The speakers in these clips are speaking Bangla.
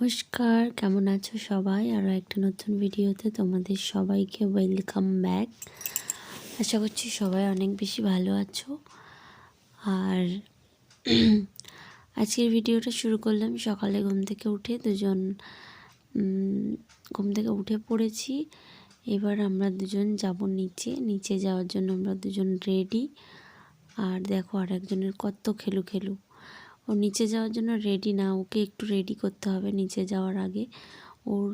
নমস্কার, কেমন আছো সবাই? আরও একটা নতুন ভিডিওতে তোমাদের সবাইকে ওয়েলকাম ব্যাক আশা করছি সবাই অনেক বেশি ভালো আছো। আর আজকের ভিডিওটা শুরু করলাম সকালে ঘুম থেকে উঠে দুজন ঘুম থেকে উঠে পড়েছি। এবার আমরা দুজন যাব নিচে। নিচে যাওয়ার জন্য আমরা দুজন রেডি আর দেখো আর একজনের কত খেলু খেলু। ও নিচে যাওয়ার জন্য রেডি না। ওকে একটু রেডি করতে হবে নিচে যাওয়ার আগে। ওর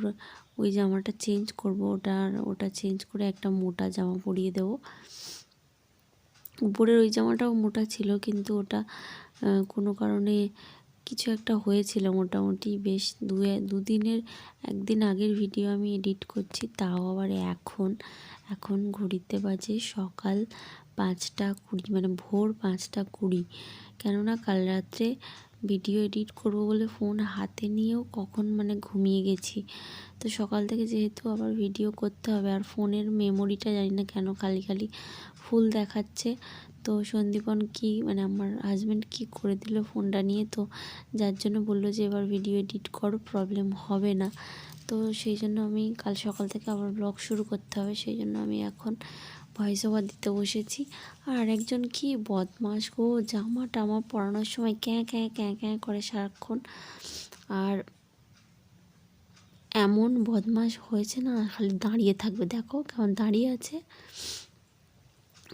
ওই জামাটা চেঞ্জ করব, ওটা ওটা চেঞ্জ করে একটা মোটা জামা পরিয়ে দেব। উপরের ওই জামাটাও মোটা ছিল, কিন্তু ওটা কোনো কারণে কিছু একটা হয়েছিল মোটামুটি বেশ দু দুদিনের একদিন আগের ভিডিও আমি এডিট করছি, তাও আবার এখন এখন ঘড়িতে বাজে সকাল পাঁচটা কুড়ি মানে ভোর পাঁচটা কুড়ি। কেননা কাল রাত্রে ভিডিও এডিট করব বলে ফোন হাতে নিয়েও কখন মানে ঘুমিয়ে গেছি। তো সকাল থেকে যেহেতু আবার ভিডিও করতে হবে আর ফোনের মেমোরিটা জানি না কেন খালি খালি ফুল দেখাচ্ছে। তো সন্দীপন কি মানে আমার হাজব্যান্ড কি করে দিল ফোনটা নিয়ে? তো যার জন্য বলল যে এবার ভিডিও এডিট করো প্রবলেম হবে না। তো সেই জন্য আমি কাল সকাল থেকে আবার ব্লগ শুরু করতে হবে। সেই জন্য আমি এখন ভয়েস ওভার দিতে বসেছি। আর একজন কি বদমাস গো, জামা টামা পরানোর সময় ক্যাঁ ক্যাঁ ক্যাঁ ক্যাঁ করে সারাক্ষণ। আর এমন বদমাস হয়েছে না, খালি দাঁড়িয়ে থাকবে। দেখো কেমন দাঁড়িয়ে আছে।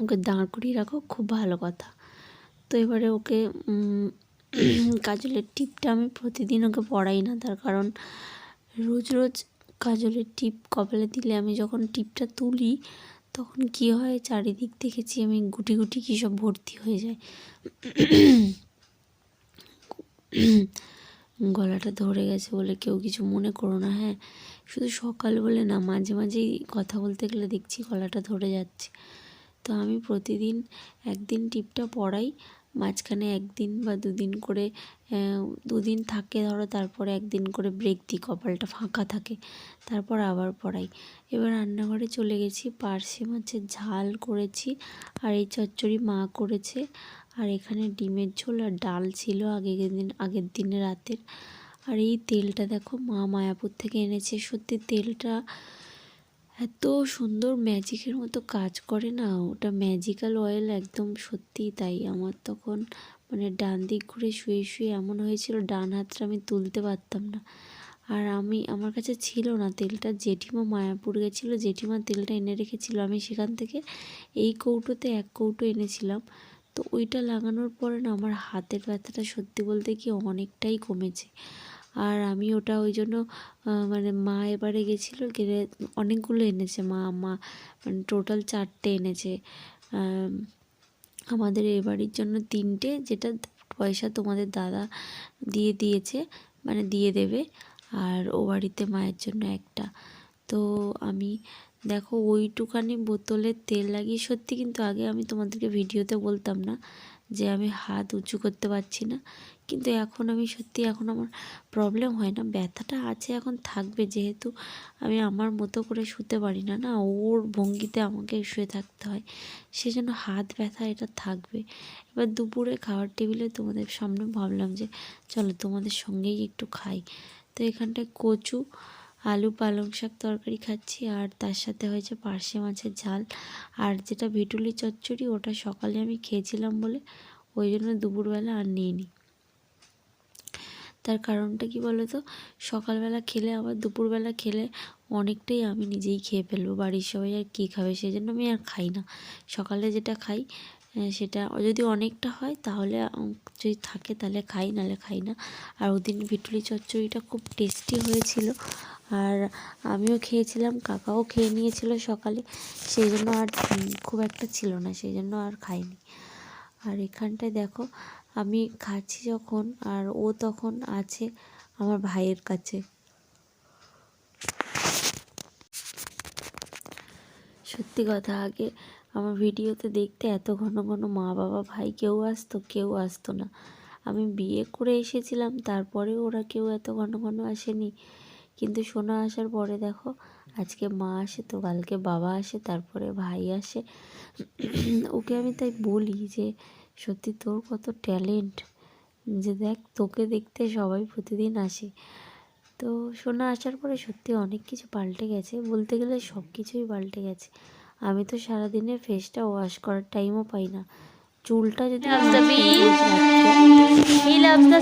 ওকে দাঁড় করিয়ে রাখো, খুব ভালো কথা। তো এবারে ওকে কাজলের টিপটা আমি প্রতিদিন ওকে পড়াই না। তার কারণ রোজ রোজ কাজলের টিপ কপালে দিলে আমি যখন টিপটা তুলি তখন কি হয়? চারিদিক দেখেছি আমি গুটি গুটি কী সব ভর্তি হয়ে যায়। গলাটা ধরে গেছে বলে কেউ কিছু মনে করো না হ্যাঁ। শুধু সকাল বলে না, মাঝে মাঝেই কথা বলতে গেলে দেখছি গলাটা ধরে যাচ্ছে। তো আমি প্রতিদিন একদিন টিপটা পড়াই মাঝখানে একদিন বা দুদিন করে দুদিন থাকে ধরো, তারপরে একদিন করে ব্রেক দিই, কপালটা ফাঁকা থাকে, তারপর আবার পড়াই। এবার রান্নাঘরে চলে গেছি, পার্শে মাছের ঝাল করেছি, আর এই চচ্চড়ি মা করেছে, আর এখানে ডিমের ঝোল আর ডাল ছিল আগের দিন, আগের দিনে রাতের। আর এই তেলটা দেখো, মা মায়াপুর থেকে এনেছে। সত্যি তেলটা এত সুন্দর ম্যাজিকের মতো কাজ করে না, ওটা ম্যাজিক্যাল অয়েল একদম সত্যিই তাই। আমার তখন মানে ডান দিক ঘুরে শুয়ে শুয়ে এমন হয়েছিল, ডান হাতটা আমি তুলতে পারতাম না। আর আমি, আমার কাছে ছিল না তেলটা, জেঠিমা মায়াপুর গেছিল, জেঠিমা তেলটা এনে রেখেছিল। আমি সেখান থেকে এই কৌটোতে এক কৌটো এনেছিলাম। তো ওইটা লাগানোর পরে না আমার হাতের ব্যথাটা সত্যি বলতে কি অনেকটাই কমেছে। আর আমি ওটা ওই জন্য মানে মা এবারে গেছিল গেলে অনেকগুলো এনেছে, মা মা মানে টোটাল চারটে এনেছে। আমাদের এ বাড়ির জন্য তিনটে, যেটা পয়সা তোমাদের দাদা দিয়ে দিয়েছে মানে দিয়ে দেবে, আর ও বাড়িতে মায়ের জন্য একটা। তো আমি, দেখো ওইটুখানি বোতলের তেল লাগিয়ে, সত্যি কিন্তু আগে আমি তোমাদেরকে ভিডিওতে বলতাম না যে আমি হাত উঁচু করতে পারছি না। কিন্তু এখন আমি সত্যি এখন আমার প্রবলেম হয় না। ব্যথাটা আছে এখন থাকবে, যেহেতু আমি আমার মতো করে শুতে পারি না না? ওর ভঙ্গিতে আমাকে শুয়ে থাকতে হয়, সেজন্য হাত ব্যথা এটা থাকবে। এবার দুপুরে খাওয়ার টেবিলে তোমাদের সামনে ভাবলাম যে, চলো তোমাদের সঙ্গেই একটু খাই। তো এখানটায় কচু, আলু, পালং শাক তরকারি খাচ্ছি, আর তার সাথে হয়েছে পার্শে মাছের ঝাল। আর যেটা ভিটুলি চচ্চড়ি, ওটা সকালে আমি খেয়েছিলাম বলে, ওই জন্য দুপুরবেলা আর নিয়ে নিই তার কারণটা কি বলো তো সকালবেলা খেলে, আবার দুপুরবেলা খেলে অনেকটাই আমি নিজেই খেয়ে ফেলব। বাড়ির সবাই আর কী খাবে সেই জন্য আমি আর খাই না। সকালে যেটা খাই সেটা যদি অনেকটা হয় তাহলে যদি থাকে তাহলে খাই, নাহলে খাই না। আর ওদিন ভিটুলি চচ্চড়িটা খুব টেস্টি হয়েছিল। আর আমিও খেয়েছিলাম, কাকাও খেয়ে নিয়েছিল সকালে। সেই জন্য আর খুব একটা ছিল না, সেই জন্য আর খাইনি। আর এখানটায় দেখো, আমি খাচ্ছি যখন আর ও তখন আছে আমার ভাইয়ের কাছে। সত্যি কথা, আগে আমার ভিডিওতে দেখতে এত ঘন ঘন মা বাবা ভাই কেউ আসতো কেউ আসতো না। আমি বিয়ে করে এসেছিলাম, তারপরে ওরা কেউ এত ঘন ঘন আসেনি। কিন্তু সোনা আসার পরে দেখো আজকে মা আসে তো কালকে বাবা আসে তারপরে ভাই আসে। ওকে আমি তাই বলি যে সত্যি তোর কত ট্যালেন্ট যে দেখ তোকে দেখতে সবাই প্রতিদিন আসে। তো সোনা আসার পরে সত্যি অনেক কিছু পাল্টে গেছে। বলতে গেলে সব কিছুই পাল্টে গেছে। আমি তো সারাদিনে ফেসটা ওয়াশ করার টাইমও পাই না। চুলটা যদি big. He loves the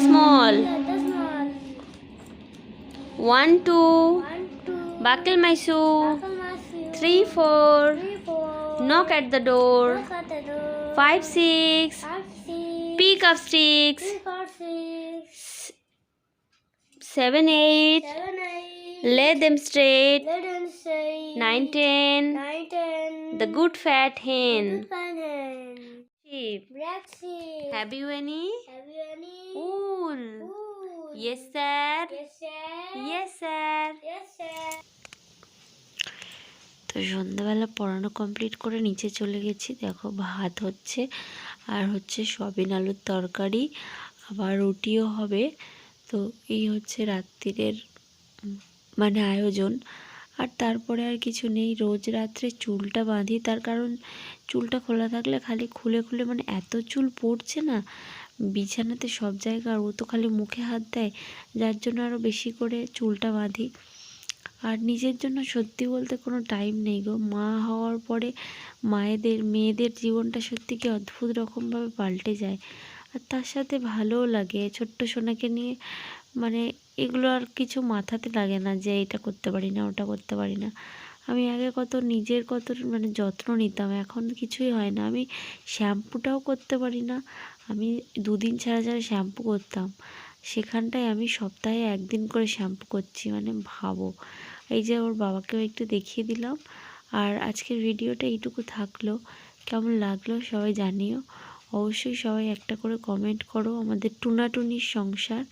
Buckle my shoe. Three four. Knock at the door. Five six. Pick up sticks. Seven eight. Lay them straight. Nine ten. The good fat hen. Sheep. Have you any? Wool. Yes, sir. Yes, sir. Yes, sir. Yes, sir. তো সন্ধ্যাবেলা পড়ানো কমপ্লিট করে নিচে চলে গেছি। দেখো ভাত হচ্ছে, আর হচ্ছে সয়াবিন আলুর তরকারি, আবার রুটিও হবে। তো এই হচ্ছে রাত্রিরের মানে আয়োজন। আর তারপরে আর কিছু নেই, রোজ রাত্রে চুলটা বাঁধি, তার কারণ চুলটা খোলা থাকলে খালি খুলে খুলে মানে এত চুল পড়ছে না, বিছানাতে সব জায়গা ও তো খালি মুখে হাত দেয়, যার জন্য আরও বেশি করে চুলটা বাঁধি। আর নিজের জন্য সত্যি বলতে কোনো টাইম নেই গো। মা হওয়ার পরে মায়েদের, মেয়েদের জীবনটা সত্যি কি অদ্ভুত রকমভাবে পাল্টে যায়। আর তার সাথে ভালোও লাগে। ছোট্ট সোনাকে নিয়ে মানে এগুলো আর কিছু মাথাতে লাগে না যে এটা করতে পারি না, ওটা করতে পারি না। আমি আগে কত নিজের কত মানে যত্ন নিতাম, এখন কিছুই হয় না। আমি শ্যাম্পুটাও করতে পারি না। আমি দুদিন ছাড়া ছাড়া শ্যাম্পু করতাম। সেখানটায় আমি সপ্তাহে একদিন করে শ্যাম্পু করছি মানে ভাবো। এই যে ওর বাবাকেও একটু দেখিয়ে দিলাম। আর আজকের ভিডিওটা এইটুকু থাকল। কেমন লাগল সবাই জানিও। অবশ্যই সবাই একটা করে কমেন্ট করো আমাদের টুনাটুনির সংসার।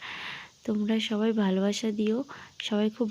তোমরা সবাই ভালোবাসা দিও। সবাই খুব